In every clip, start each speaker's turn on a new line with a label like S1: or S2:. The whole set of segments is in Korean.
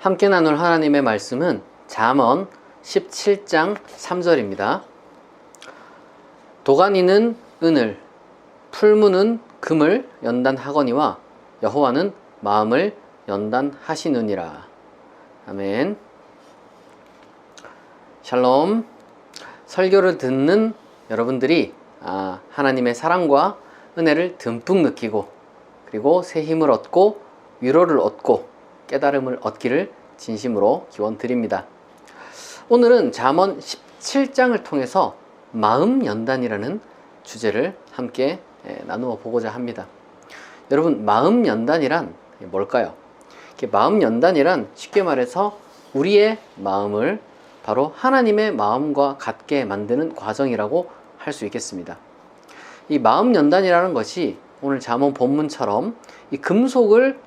S1: 함께 나눌 하나님의 말씀은 잠언 17장 3절입니다. 도가니는 은을, 풀무는 금을 연단하거니와 여호와는 마음을 연단하시느니라. 아멘. 샬롬. 설교를 듣는 여러분들이 아, 하나님의 사랑과 은혜를 듬뿍 느끼고 그리고 새 힘을 얻고 위로를 얻고 깨달음을 얻기를 진심으로 기원 드립니다. 오늘은 잠언 17장을 통해서 마음 연단이라는 주제를 함께 예, 나누어 보고자 합니다. 여러분, 마음 연단이란 뭘까요? 마음 연단이란 쉽게 말해서 우리의 마음을 바로 하나님의 마음과 같게 만드는 과정이라고 할 수 있겠습니다. 이 마음 연단이라는 것이 오늘 잠언 본문처럼 이 금속을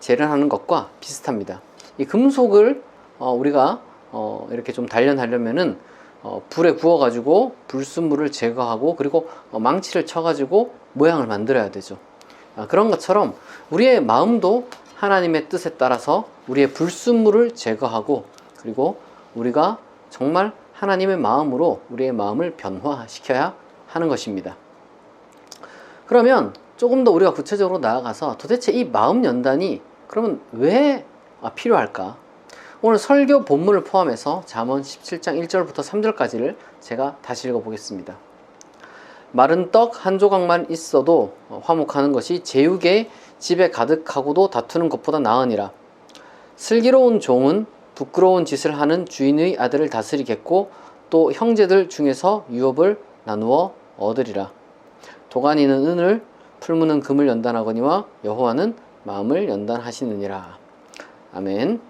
S1: 재련하는 것과 비슷합니다. 이 금속을 어, 우리가 어, 이렇게 좀 단련하려면은 어, 불에 구워가지고 불순물을 제거하고 그리고 어, 망치를 쳐가지고 모양을 만들어야 되죠. 아, 그런 것처럼 우리의 마음도 하나님의 뜻에 따라서 우리의 불순물을 제거하고 그리고 우리가 정말 하나님의 마음으로 우리의 마음을 변화시켜야 하는 것입니다. 그러면 조금 더 우리가 구체적으로 나아가서 도대체 이 마음 연단이 그러면 왜 아, 필요할까? 오늘 설교 본문을 포함해서 잠언 17장 1절부터 3절까지를 제가 다시 읽어 보겠습니다. 마른 떡 한 조각만 있어도 화목하는 것이 제육의 집에 가득하고도 다투는 것보다 나으니라. 슬기로운 종은 부끄러운 짓을 하는 주인의 아들을 다스리겠고 또 형제들 중에서 유업을 나누어 얻으리라. 도가니는 은을 풀무는 금을 연단하거니와 여호와는 마음을 연단하시느니라. 아멘.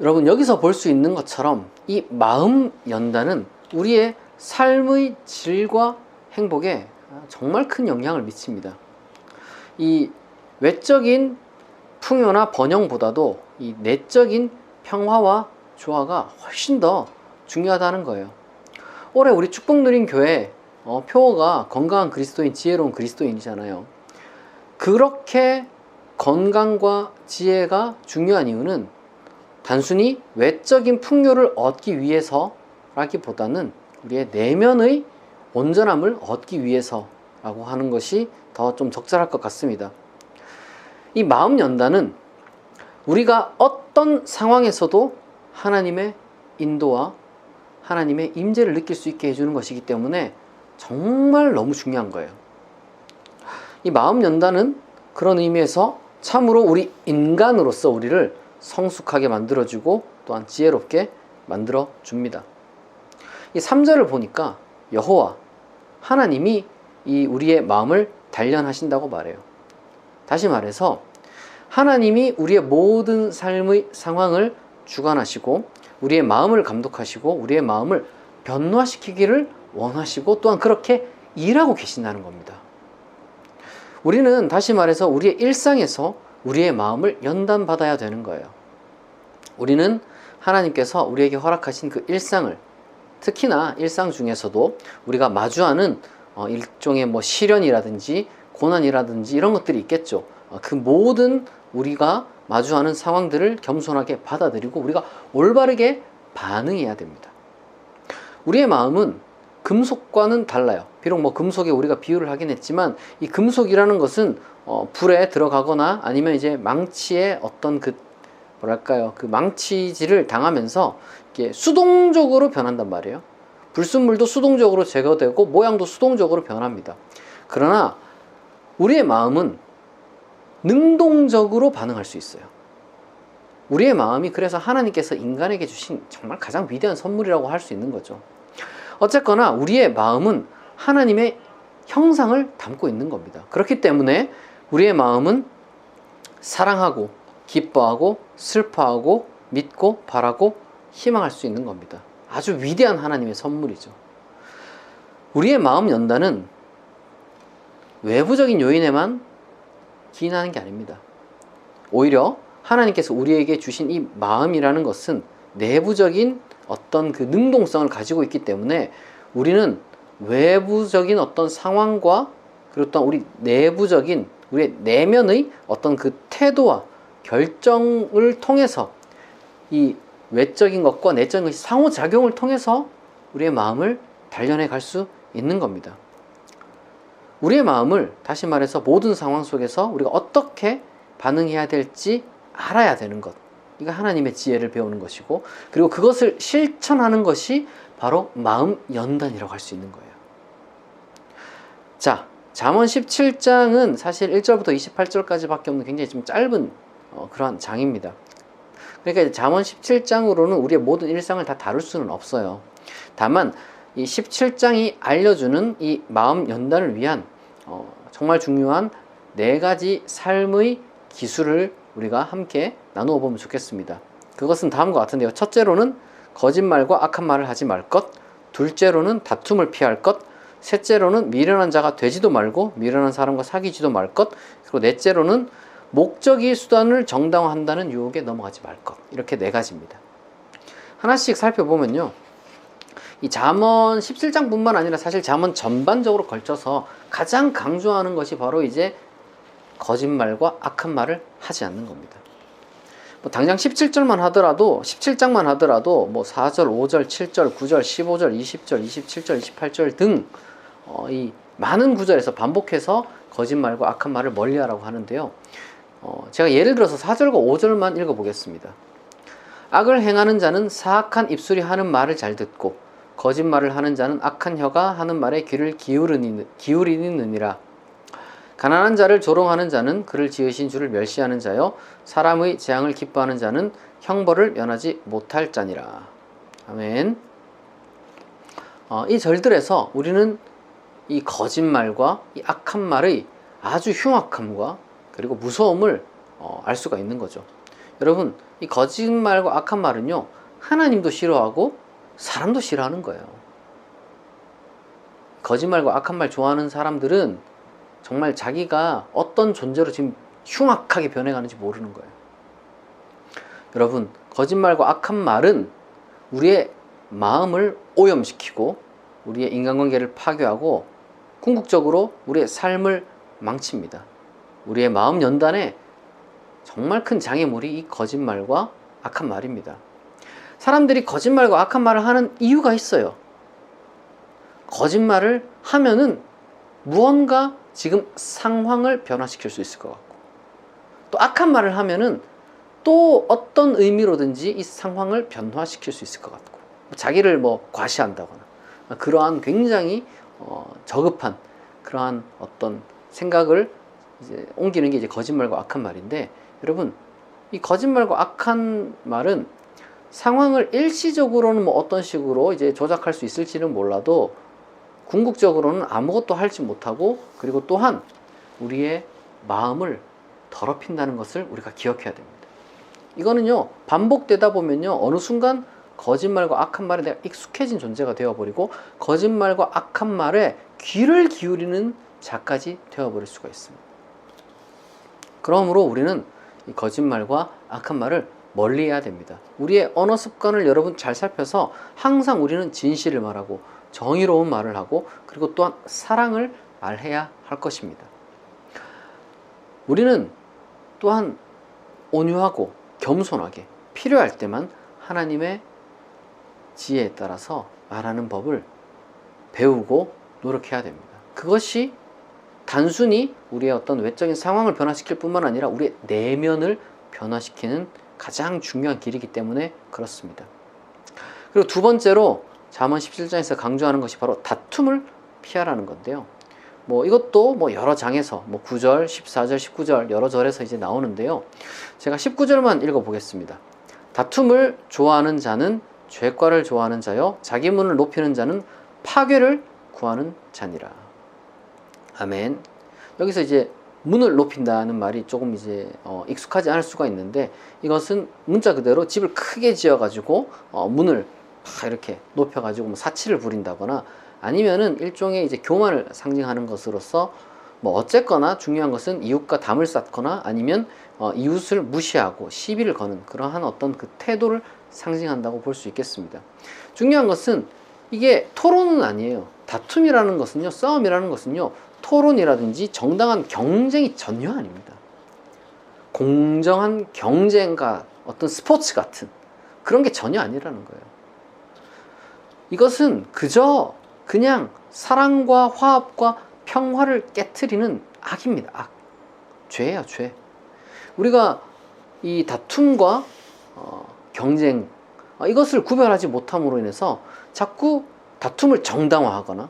S1: 여러분 여기서 볼 수 있는 것처럼 이 마음 연단은 우리의 삶의 질과 행복에 정말 큰 영향을 미칩니다. 이 외적인 풍요나 번영보다도 이 내적인 평화와 조화가 훨씬 더 중요하다는 거예요. 올해 우리 축복 누린 교회 어, 표어가 건강한 그리스도인, 지혜로운 그리스도인이잖아요. 그렇게 건강과 지혜가 중요한 이유는 단순히 외적인 풍요를 얻기 위해서라기보다는 우리의 내면의 온전함을 얻기 위해서라고 하는 것이 더 좀 적절할 것 같습니다. 이 마음 연단은 우리가 어떤 상황에서도 하나님의 인도와 하나님의 임재를 느낄 수 있게 해주는 것이기 때문에 정말 너무 중요한 거예요. 이 마음 연단은 그런 의미에서 참으로 우리 인간으로서 우리를 성숙하게 만들어주고 또한 지혜롭게 만들어 줍니다. 이 3절을 보니까 여호와 하나님이 이 우리의 마음을 단련하신다고 말해요. 다시 말해서 하나님이 우리의 모든 삶의 상황을 주관하시고 우리의 마음을 감독하시고 우리의 마음을 변화시키기를 원하시고 또한 그렇게 일하고 계신다는 겁니다. 우리는 다시 말해서 우리의 일상에서 우리의 마음을 연단받아야 되는 거예요. 우리는 하나님께서 우리에게 허락하신 그 일상을 특히나 일상 중에서도 우리가 마주하는 어, 일종의 뭐 시련이라든지 고난이라든지 이런 것들이 있겠죠. 어, 그 모든 우리가 마주하는 상황들을 겸손하게 받아들이고 우리가 올바르게 반응해야 됩니다. 우리의 마음은 금속과는 달라요. 비록 뭐 금속에 우리가 비유를 하긴 했지만 이 금속이라는 것은 어, 불에 들어가거나 아니면 이제 망치에 어떤 그 뭐랄까요 그 망치질을 당하면서 이게 수동적으로 변한단 말이에요. 불순물도 수동적으로 제거되고 모양도 수동적으로 변합니다. 그러나 우리의 마음은 능동적으로 반응할 수 있어요. 우리의 마음이 그래서 하나님께서 인간에게 주신 정말 가장 위대한 선물이라고 할 수 있는 거죠. 어쨌거나 우리의 마음은 하나님의 형상을 담고 있는 겁니다. 그렇기 때문에 우리의 마음은 사랑하고 기뻐하고 슬퍼하고 믿고 바라고 희망할 수 있는 겁니다. 아주 위대한 하나님의 선물이죠. 우리의 마음 연단은 외부적인 요인에만 기인하는 게 아닙니다. 오히려 하나님께서 우리에게 주신 이 마음이라는 것은 내부적인 어떤 그 능동성을 가지고 있기 때문에 우리는 외부적인 어떤 상황과 그리고 또 우리 내부적인 우리의 내면의 어떤 그 태도와 결정을 통해서 이 외적인 것과 내적인 것이 상호작용을 통해서 우리의 마음을 단련해 갈 수 있는 겁니다. 우리의 마음을 다시 말해서 모든 상황 속에서 우리가 어떻게 반응해야 될지 알아야 되는 것. 이거 하나님의 지혜를 배우는 것이고, 그리고 그것을 실천하는 것이 바로 마음 연단이라고 할 수 있는 거예요. 자, 잠언 17장은 사실 1절부터 28절까지밖에 없는 굉장히 좀 짧은 어, 그러한 장입니다. 그러니까 잠언 17장으로는 우리의 모든 일상을 다 다룰 수는 없어요. 다만 이 17장이 알려주는 이 마음 연단을 위한 어, 정말 중요한 네 가지 삶의 기술을 우리가 함께 나누어 보면 좋겠습니다. 그것은 다음과 같은데요. 첫째로는 거짓말과 악한 말을 하지 말 것. 둘째로는 다툼을 피할 것. 셋째로는 미련한 자가 되지도 말고 미련한 사람과 사귀지도 말 것. 그리고 넷째로는 목적이 수단을 정당화한다는 유혹에 넘어가지 말 것. 이렇게 네 가지입니다. 하나씩 살펴보면요. 이 잠언 17장뿐만 아니라 사실 잠언 전반적으로 걸쳐서 가장 강조하는 것이 바로 이제 거짓말과 악한 말을 하지 않는 겁니다. 뭐 당장 17절만 하더라도 17장만 하더라도 뭐 4절, 5절, 7절, 9절, 15절, 20절, 27절, 28절 등이 어, 많은 구절에서 반복해서 거짓말과 악한 말을 멀리하라고 하는데요. 어, 제가 예를 들어서 4절과 5절만 읽어보겠습니다. 악을 행하는 자는 사악한 입술이 하는 말을 잘 듣고 거짓말을 하는 자는 악한 혀가 하는 말에 귀를 기울이느니라. 가난한 자를 조롱하는 자는 그를 지으신 주를 멸시하는 자요 사람의 재앙을 기뻐하는 자는 형벌을 면하지 못할 자니라. 아멘. 어, 이 절들에서 우리는 이 거짓말과 이 악한 말의 아주 흉악함과 그리고 무서움을 어, 알 수가 있는 거죠. 여러분, 이 거짓말과 악한 말은요, 하나님도 싫어하고 사람도 싫어하는 거예요. 거짓말과 악한 말 좋아하는 사람들은 정말 자기가 어떤 존재로 지금 흉악하게 변해가는지 모르는 거예요. 여러분, 거짓말과 악한 말은 우리의 마음을 오염시키고 우리의 인간관계를 파괴하고 궁극적으로 우리의 삶을 망칩니다. 우리의 마음 연단에 정말 큰 장애물이 이 거짓말과 악한 말입니다. 사람들이 거짓말과 악한 말을 하는 이유가 있어요. 거짓말을 하면은 무언가 지금 상황을 변화시킬 수 있을 것 같고, 또 악한 말을 하면은 또 어떤 의미로든지 이 상황을 변화시킬 수 있을 것 같고, 자기를 뭐 과시한다거나, 그러한 굉장히 어, 저급한 그러한 어떤 생각을 이제 옮기는 게 이제 거짓말과 악한 말인데 여러분 이 거짓말과 악한 말은 상황을 일시적으로는 뭐 어떤 식으로 이제 조작할 수 있을지는 몰라도 궁극적으로는 아무것도 할지 못하고 그리고 또한 우리의 마음을 더럽힌다는 것을 우리가 기억해야 됩니다. 이거는요 반복되다 보면요 어느 순간 거짓말과 악한 말에 내가 익숙해진 존재가 되어버리고 거짓말과 악한 말에 귀를 기울이는 자까지 되어버릴 수가 있습니다. 그러므로 우리는 이 거짓말과 악한 말을 멀리 해야 됩니다. 우리의 언어 습관을 여러분 잘 살펴서 항상 우리는 진실을 말하고 정의로운 말을 하고 그리고 또한 사랑을 말해야 할 것입니다. 우리는 또한 온유하고 겸손하게 필요할 때만 하나님의 지혜에 따라서 말하는 법을 배우고 노력해야 됩니다. 그것이 단순히 우리의 어떤 외적인 상황을 변화시킬 뿐만 아니라 우리의 내면을 변화시키는 가장 중요한 길이기 때문에 그렇습니다. 그리고 두 번째로 잠언 17장에서 강조하는 것이 바로 다툼을 피하라는 건데요. 뭐 이것도 뭐 여러 장에서 뭐 9절, 14절, 19절 여러 절에서 이제 나오는데요. 제가 19절만 읽어 보겠습니다. 다툼을 좋아하는 자는 죄과를 좋아하는 자요 자기 문을 높이는 자는 파괴를 구하는 자니라. 아멘. 여기서 이제 문을 높인다는 말이 조금 이제 어, 익숙하지 않을 수가 있는데 이것은 문자 그대로 집을 크게 지어 가지고 어, 문을 이렇게 높여가지고 뭐 사치를 부린다거나 아니면은 일종의 이제 교만을 상징하는 것으로서 뭐 어쨌거나 중요한 것은 이웃과 담을 쌓거나 아니면 어, 이웃을 무시하고 시비를 거는 그러한 어떤 그 태도를 상징한다고 볼 수 있겠습니다. 중요한 것은 이게 토론은 아니에요. 다툼이라는 것은요, 싸움이라는 것은요, 토론이라든지 정당한 경쟁이 전혀 아닙니다. 공정한 경쟁과 어떤 스포츠 같은 그런 게 전혀 아니라는 거예요. 이것은 그저 그냥 사랑과 화합과 평화를 깨뜨리는 악입니다. 악. 죄예요, 죄. 우리가 이 다툼과 어, 경쟁 어, 이것을 구별하지 못함으로 인해서 자꾸 다툼을 정당화하거나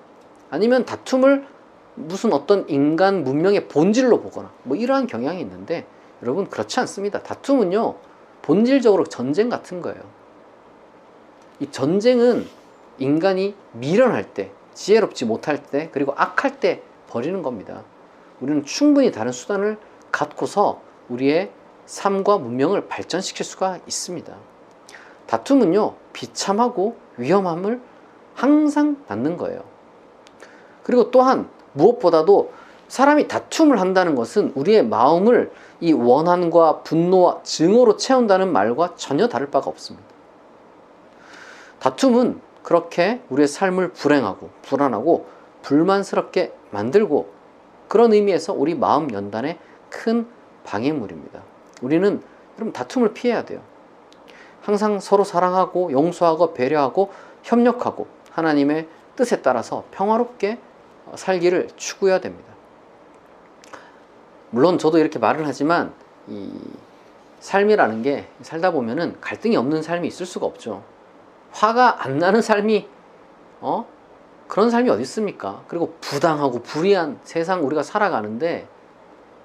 S1: 아니면 다툼을 무슨 어떤 인간 문명의 본질로 보거나 뭐 이러한 경향이 있는데 여러분 그렇지 않습니다. 다툼은요 본질적으로 전쟁 같은 거예요. 이 전쟁은 인간이 미련할 때, 지혜롭지 못할 때, 그리고 악할 때 벌이는 겁니다. 우리는 충분히 다른 수단을 갖고서 우리의 삶과 문명을 발전시킬 수가 있습니다. 다툼은요, 비참하고 위험함을 항상 낳는 거예요. 그리고 또한 무엇보다도 사람이 다툼을 한다는 것은 우리의 마음을 이 원한과 분노와 증오로 채운다는 말과 전혀 다를 바가 없습니다. 다툼은 그렇게 우리의 삶을 불행하고 불안하고 불만스럽게 만들고 그런 의미에서 우리 마음 연단의 큰 방해물입니다. 우리는 여러분 다툼을 피해야 돼요. 항상 서로 사랑하고 용서하고 배려하고 협력하고 하나님의 뜻에 따라서 평화롭게 살기를 추구해야 됩니다. 물론 저도 이렇게 말을 하지만 이 삶이라는 게 살다 보면은 갈등이 없는 삶이 있을 수가 없죠. 화가 안 나는 삶이 어 그런 삶이 어디 있습니까? 그리고 부당하고 불의한 세상 우리가 살아가는데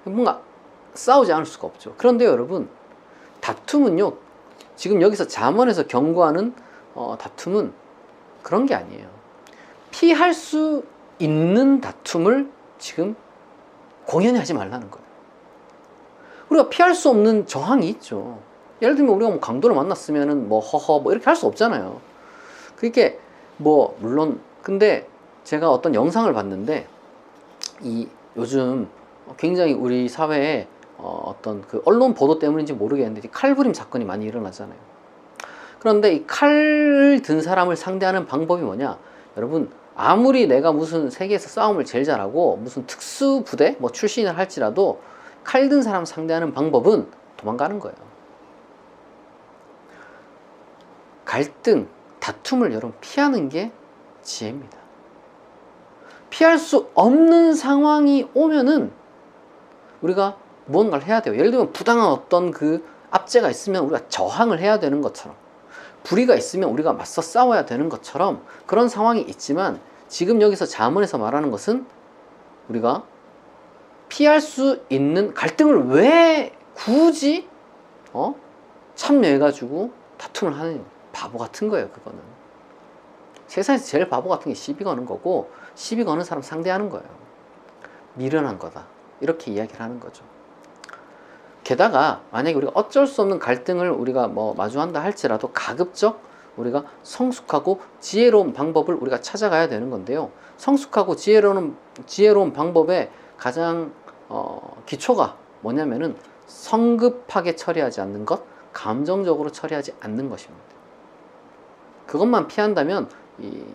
S1: 뭔가 싸우지 않을 수가 없죠. 그런데 여러분 다툼은요 지금 여기서 잠언에서 경고하는 어, 다툼은 그런 게 아니에요. 피할 수 있는 다툼을 지금 공연히 하지 말라는 거예요. 우리가 피할 수 없는 저항이 있죠. 예를 들면 우리가 뭐 강도를 만났으면은 뭐 허허 뭐 이렇게 할 수 없잖아요. 그게 뭐 물론 근데 제가 어떤 영상을 봤는데 이 요즘 굉장히 우리 사회에 어 어떤 그 언론 보도 때문인지 모르겠는데 칼부림 사건이 많이 일어나잖아요. 그런데 이 칼을 든 사람을 상대하는 방법이 뭐냐? 여러분 아무리 내가 무슨 세계에서 싸움을 제일 잘하고 무슨 특수 부대 뭐 출신을 할지라도 칼 든 사람 상대하는 방법은 도망가는 거예요. 갈등, 다툼을 여러분 피하는 게 지혜입니다. 피할 수 없는 상황이 오면은 우리가 무언가를 해야 돼요. 예를 들면 부당한 어떤 그 압제가 있으면 우리가 저항을 해야 되는 것처럼 불의가 있으면 우리가 맞서 싸워야 되는 것처럼 그런 상황이 있지만 지금 여기서 자문에서 말하는 것은 우리가 피할 수 있는 갈등을 왜 굳이 어? 참여해가지고 다툼을 하느냐 바보 같은 거예요 그거는 세상에서 제일 바보 같은 게 시비 거는 거고 시비 거는 사람 상대하는 거예요 미련한 거다 이렇게 이야기를 하는 거죠 게다가 만약에 우리가 어쩔 수 없는 갈등을 우리가 뭐 마주한다 할지라도 가급적 우리가 성숙하고 지혜로운 방법을 우리가 찾아가야 되는 건데요. 성숙하고 지혜로운 지혜로운 방법의 가장 어, 기초가 뭐냐면은 성급하게 처리하지 않는 것, 감정적으로 처리하지 않는 것입니다. 그것만 피한다면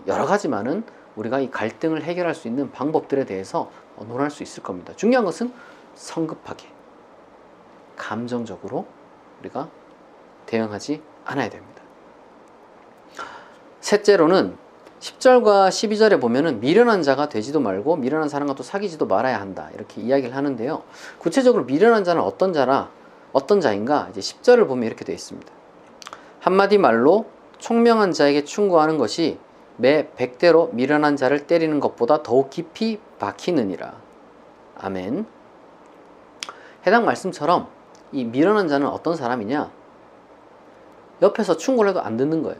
S1: 여러 가지만은 우리가 이 갈등을 해결할 수 있는 방법들에 대해서 논할 수 있을 겁니다. 중요한 것은 성급하게, 감정적으로 우리가 대응하지 않아야 됩니다. 셋째로는 10절과 12절에 보면은 미련한 자가 되지도 말고 미련한 사람과 또 사귀지도 말아야 한다. 이렇게 이야기를 하는데요. 구체적으로 미련한 자는 어떤 자라 어떤 자인가? 이제 10절을 보면 이렇게 되어 있습니다. 한마디 말로 총명한 자에게 충고하는 것이 매 백대로 미련한 자를 때리는 것보다 더욱 깊이 박히느니라. 아멘. 해당 말씀처럼 이 미련한 자는 어떤 사람이냐? 옆에서 충고를 해도 안 듣는 거예요.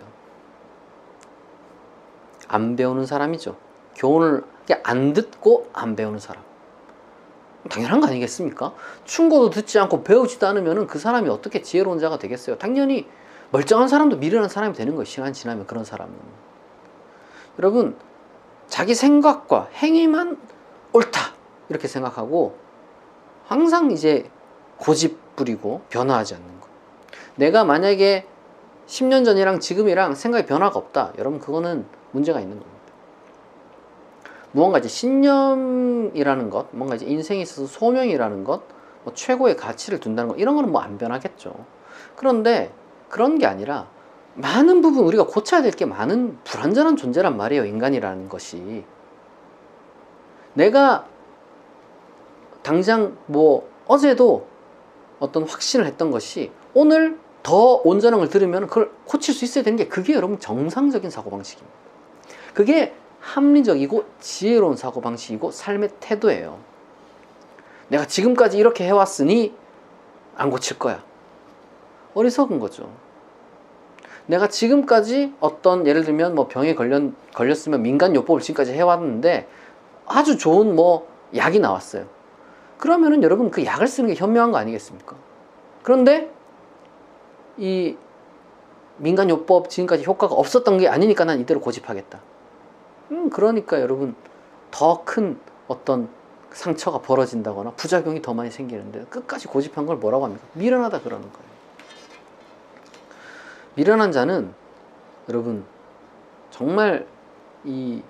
S1: 안 배우는 사람이죠. 교훈을 안 듣고 안 배우는 사람. 당연한 거 아니겠습니까? 충고도 듣지 않고 배우지도 않으면 그 사람이 어떻게 지혜로운 자가 되겠어요? 당연히 멀쩡한 사람도 미련한 사람이 되는 거예요. 시간 지나면 그런 사람은. 여러분, 자기 생각과 행위만 옳다. 이렇게 생각하고 항상 이제 고집 부리고 변화하지 않는 거. 내가 만약에 10년 전이랑 지금이랑 생각이 변화가 없다. 여러분, 그거는 문제가 있는 겁니다. 무언가 이제 신념이라는 것, 뭔가 이제 인생에 있어서 소명이라는 것, 뭐 최고의 가치를 둔다는 거 이런 거는 뭐 안 변하겠죠. 그런데 그런 게 아니라 많은 부분 우리가 고쳐야 될 게 많은 불완전한 존재란 말이에요. 인간이라는 것이. 내가 당장 뭐 어제도 어떤 확신을 했던 것이 오늘 더 온전한 걸 들으면 그걸 고칠 수 있어야 되는 게 그게 여러분 정상적인 사고방식입니다. 그게 합리적이고 지혜로운 사고방식이고 삶의 태도예요. 내가 지금까지 이렇게 해왔으니 안 고칠 거야. 어리석은 거죠. 내가 지금까지 어떤 예를 들면 뭐 병에 걸렸, 걸렸으면 민간요법을 지금까지 해왔는데 아주 좋은 뭐 약이 나왔어요. 그러면은 여러분 그 약을 쓰는 게 현명한 거 아니겠습니까? 그런데 이 민간요법 지금까지 효과가 없었던 게 아니니까 난 이대로 고집하겠다. 음, 그러니까 여러분 더 큰 어떤 상처가 벌어진다거나 부작용이 더 많이 생기는데 끝까지 고집한 걸 뭐라고 합니까? 미련하다 그러는 거예요. 미련한 자는 여러분 정말 이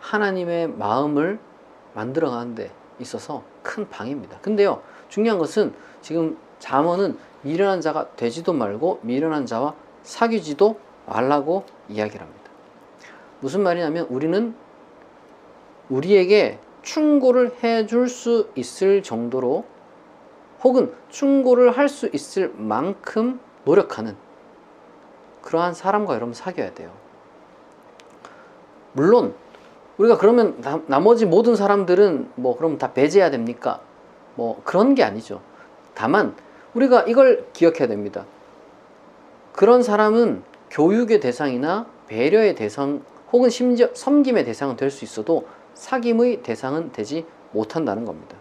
S1: 하나님의 마음을 만들어 가는 데 있어서 큰 방입니다. 근데요 중요한 것은 지금 잠언은 미련한 자가 되지도 말고 미련한 자와 사귀지도 말라고 이야기를 합니다. 무슨 말이냐면 우리는 우리에게 충고를 해줄 수 있을 정도로 혹은 충고를 할 수 있을 만큼 노력하는 그러한 사람과 여러분 사귀어야 돼요. 물론 우리가 그러면 나, 나머지 모든 사람들은 뭐 그럼 다 배제해야 됩니까? 뭐 그런 게 아니죠. 다만 우리가 이걸 기억해야 됩니다. 그런 사람은 교육의 대상이나 배려의 대상 혹은 심지어 섬김의 대상은 될 수 있어도 사귐의 대상은 되지 못한다는 겁니다.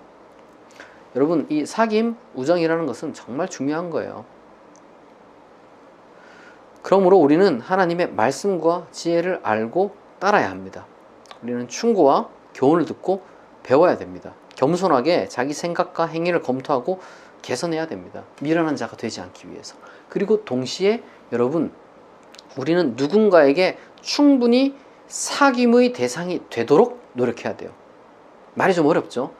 S1: 여러분, 이 사귐, 우정이라는 것은 정말 중요한 거예요. 그러므로 우리는 하나님의 말씀과 지혜를 알고 따라야 합니다. 우리는 충고와 교훈을 듣고 배워야 됩니다. 겸손하게 자기 생각과 행위를 검토하고 개선해야 됩니다. 미련한 자가 되지 않기 위해서. 그리고 동시에 여러분, 우리는 누군가에게 충분히 사귐의 대상이 되도록 노력해야 돼요. 말이 좀 어렵죠?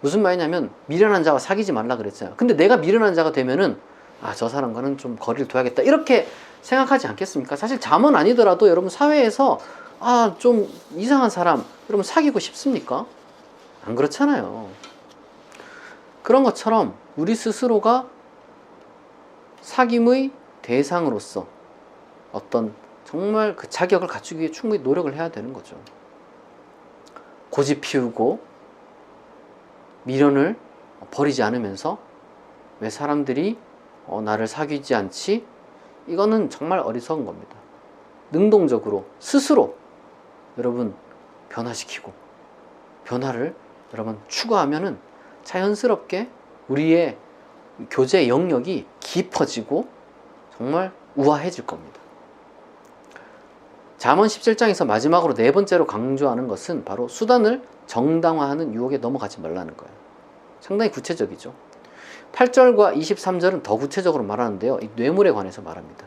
S1: 무슨 말이냐면 미련한 자와 사귀지 말라 그랬잖아요. 근데 내가 미련한 자가 되면은 아, 저 사람과는 좀 거리를 둬야겠다. 이렇게 생각하지 않겠습니까? 사실 잠은 아니더라도 여러분 사회에서 아, 좀 이상한 사람 여러분 사귀고 싶습니까? 안 그렇잖아요. 그런 것처럼 우리 스스로가 사귐의 대상으로서 어떤 정말 그 자격을 갖추기 위해 충분히 노력을 해야 되는 거죠. 고집 피우고 미련을 버리지 않으면서 왜 사람들이 어, 나를 사귀지 않지? 이거는 정말 어리석은 겁니다. 능동적으로 스스로 여러분 변화시키고 변화를 여러분 추구하면은 자연스럽게 우리의 교제 영역이 깊어지고 정말 우아해질 겁니다. 잠언 17장에서 마지막으로 네 번째로 강조하는 것은 바로 수단을 정당화하는 유혹에 넘어가지 말라는 거예요. 상당히 구체적이죠. 8절과 23절은 더 구체적으로 말하는데요. 이 뇌물에 관해서 말합니다.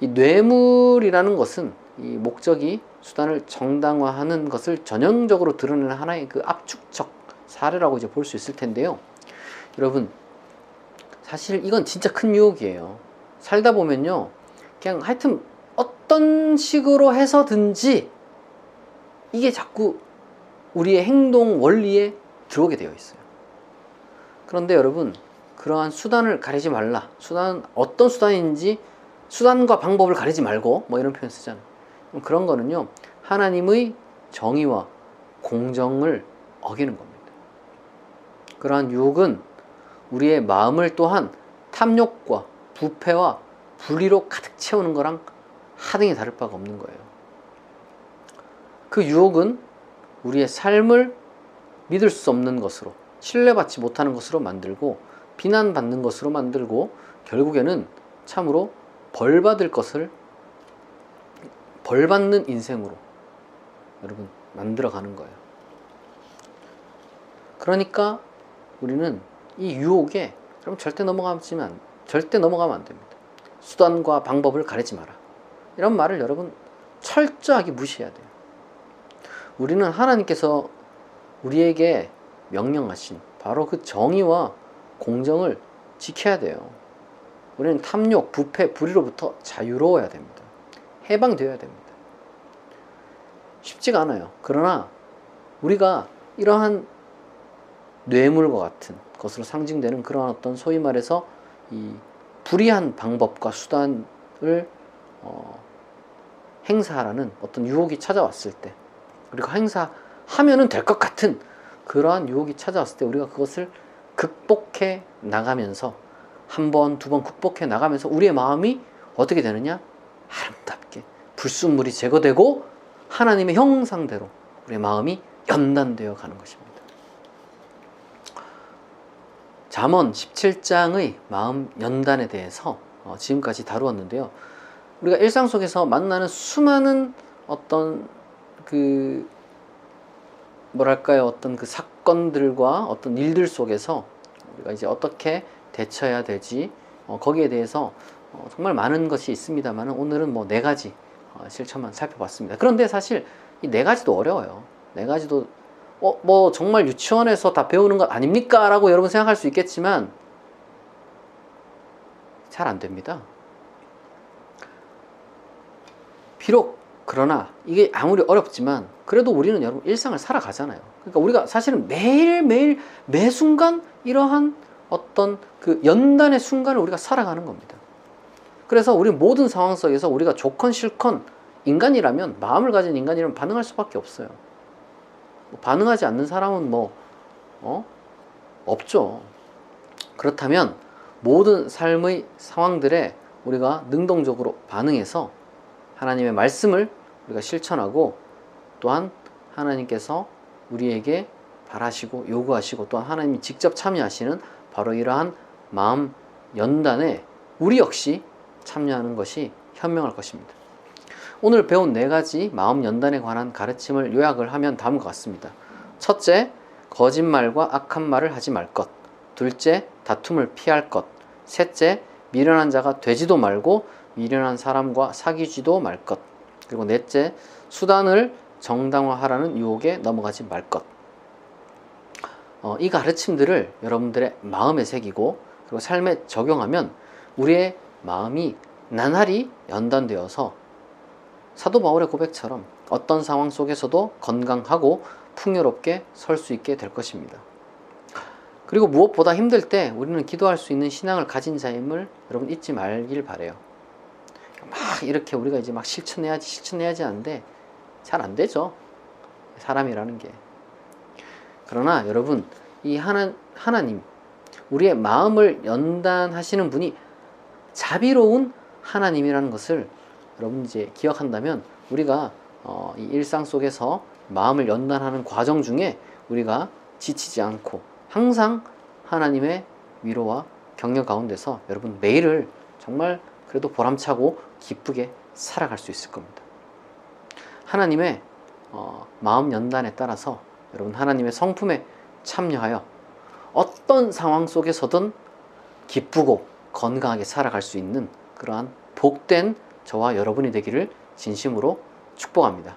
S1: 이 뇌물이라는 것은 이 목적이 수단을 정당화하는 것을 전형적으로 드러내는 하나의 그 압축적 사례라고 이제 볼 수 있을 텐데요. 여러분, 사실 이건 진짜 큰 유혹이에요. 살다 보면요. 그냥 하여튼 어떤 식으로 해서든지 이게 자꾸 우리의 행동 원리에 들어오게 되어 있어요. 그런데 여러분, 그러한 수단을 가리지 말라. 수단, 어떤 수단인지 수단과 방법을 가리지 말고, 뭐 이런 표현 쓰잖아요. 그런 거는요, 하나님의 정의와 공정을 어기는 겁니다. 그러한 유혹은 우리의 마음을 또한 탐욕과 부패와 분리로 가득 채우는 거랑 하등이 다를 바가 없는 거예요. 그 유혹은 우리의 삶을 믿을 수 없는 것으로, 신뢰받지 못하는 것으로 만들고, 비난받는 것으로 만들고, 결국에는 참으로 벌받을 것을 벌받는 인생으로 여러분 만들어가는 거예요. 그러니까 우리는 이 유혹에 그럼 절대 넘어가지만 절대 넘어가면 안 됩니다. 수단과 방법을 가리지 마라. 이런 말을 여러분 철저하게 무시해야 돼요. 우리는 하나님께서 우리에게 명령하신 바로 그 정의와 공정을 지켜야 돼요. 우리는 탐욕, 부패, 불의로부터 자유로워야 됩니다. 해방되어야 됩니다. 쉽지가 않아요. 그러나 우리가 이러한 뇌물과 같은 것으로 상징되는 그러한 어떤 소위 말해서 이 불이한 방법과 수단을 어, 행사하라는 어떤 유혹이 찾아왔을 때 그리고 행사하면은 될 것 같은 그러한 유혹이 찾아왔을 때 우리가 그것을 극복해 나가면서 한 번, 두 번 극복해 나가면서 우리의 마음이 어떻게 되느냐? 아름답게 불순물이 제거되고 하나님의 형상대로 우리의 마음이 연단되어 가는 것입니다. 잠언 17장의 마음 연단에 대해서 어, 지금까지 다루었는데요. 우리가 일상 속에서 만나는 수많은 어떤 그 뭐랄까요 어떤 그 사건들과 어떤 일들 속에서 우리가 이제 어떻게 대처해야 되지 어, 거기에 대해서 어, 정말 많은 것이 있습니다만 오늘은 뭐 네 가지 어, 실천만 살펴봤습니다. 그런데 사실 이 네 가지도 어려워요. 네 가지도 어, 뭐 정말 유치원에서 다 배우는 것 아닙니까? 라고 여러분 생각할 수 있겠지만 잘 안 됩니다. 비록 그러나 이게 아무리 어렵지만 그래도 우리는 여러분 일상을 살아가잖아요. 그러니까 우리가 사실은 매일매일 매 순간 이러한 어떤 그 연단의 순간을 우리가 살아가는 겁니다. 그래서 우리 모든 상황 속에서 우리가 좋건 싫건 인간이라면 마음을 가진 인간이라면 반응할 수밖에 없어요. 뭐 반응하지 않는 사람은 뭐 어? 없죠. 그렇다면 모든 삶의 상황들에 우리가 능동적으로 반응해서 하나님의 말씀을 우리가 실천하고 또한 하나님께서 우리에게 바라시고 요구하시고 또한 하나님이 직접 참여하시는 바로 이러한 마음 연단에 우리 역시 참여하는 것이 현명할 것입니다. 오늘 배운 네 가지 마음 연단에 관한 가르침을 요약을 하면 다음과 같습니다. 첫째, 거짓말과 악한 말을 하지 말 것. 둘째, 다툼을 피할 것. 셋째, 미련한 자가 되지도 말고 미련한 사람과 사귀지도 말 것. 그리고 넷째, 수단을 정당화하라는 유혹에 넘어가지 말 것. 어, 이 가르침들을 여러분들의 마음에 새기고 그리고 삶에 적용하면 우리의 마음이 나날이 연단되어서 사도 바울의 고백처럼 어떤 상황 속에서도 건강하고 풍요롭게 설 수 있게 될 것입니다. 그리고 무엇보다 힘들 때 우리는 기도할 수 있는 신앙을 가진 자임을 여러분 잊지 말길 바래요. 막 이렇게 우리가 이제 막 실천해야지 실천해야지 하는데 잘 안 되죠. 사람이라는 게. 그러나 여러분 이 하나 하나님 우리의 마음을 연단하시는 분이 자비로운 하나님이라는 것을 여러분 이제 기억한다면 우리가 어, 이 일상 속에서 마음을 연단하는 과정 중에 우리가 지치지 않고 항상 하나님의 위로와 격려 가운데서 여러분 매일을 정말 그래도 보람차고 기쁘게 살아갈 수 있을 겁니다. 하나님의 어, 마음 연단에 따라서 여러분 하나님의 성품에 참여하여 어떤 상황 속에서든 기쁘고 건강하게 살아갈 수 있는 그러한 복된 저와 여러분이 되기를 진심으로 축복합니다.